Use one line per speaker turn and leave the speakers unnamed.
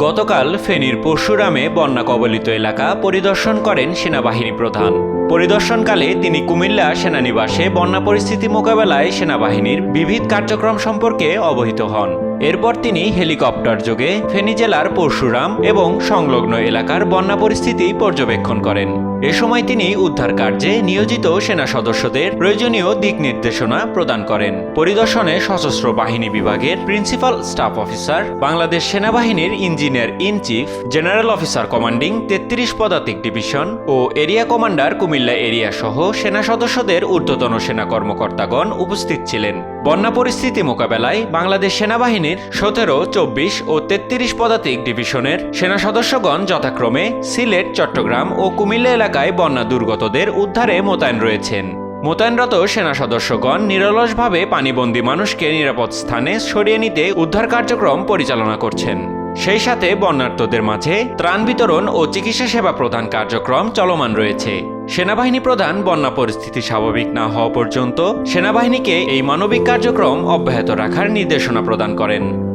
গতকাল ফেনীর পরশুরামে বন্যা কবলিত এলাকা পরিদর্শন করেন সেনাবাহিনী প্রধান। পরিদর্শনকালে তিনি কুমিল্লা সেনানিবাসে বন্যা পরিস্থিতি মোকাবেলায় সেনাবাহিনীর বিবিধ কার্যক্রম সম্পর্কে অবহিত হন। এরপর তিনি হেলিকপ্টার যোগে ফেনী জেলার পরশুরাম এবং সংলগ্ন এলাকার বন্যা পরিস্থিতি পর্যবেক্ষণ করেন। এ সময় তিনি উদ্ধার কার্যে নিয়োজিত সেনা সদস্যদের প্রয়োজনীয় দিক নির্দেশনা প্রদান করেন। পরিদর্শনে সশস্ত্র বাহিনী বিভাগের প্রিন্সিপাল স্টাফ অফিসার, বাংলাদেশ সেনাবাহিনীর engineer in chief, general officer commanding তেত্রিশ পদাতিক ডিভিশন ও এরিয়া কমান্ডার কুমিল্লা এরিয়া সহ সেনা সদস্যদের ঊর্ধ্বতন সেনা কর্মকর্তাগণ উপস্থিত ছিলেন। বন্যা পরিস্থিতি মোকাবেলায় বাংলাদেশ সেনাবাহিনীর সতেরো, চব্বিশ ও তেত্রিশ পদাতিক ডিভিশনের সেনা সদস্যগণ যথাক্রমে সিলেট, চট্টগ্রাম ও কুমিল্লা এলাকায় বন্যা দুর্গতদের উদ্ধারে মোতায়েন রয়েছেন। মোতায়েনরত সেনা সদস্যগণ নিরলসভাবে পানিবন্দী মানুষকে নিরাপদ স্থানে সরিয়ে নিতে উদ্ধার কার্যক্রম পরিচালনা করছেন। সেই সাথে বন্যার্থদের মাঝে ত্রাণ বিতরণ ও চিকিৎসা সেবা প্রদান কার্যক্রম চলমান রয়েছে। সেনাবাহিনী প্রধান, বন্যা পরিস্থিতি স্বাভাবিক না হওয়া পর্যন্ত সেনাবাহিনীকে এই মানবিক কার্যক্রম অব্যাহত রাখার নির্দেশনা প্রদান করেন।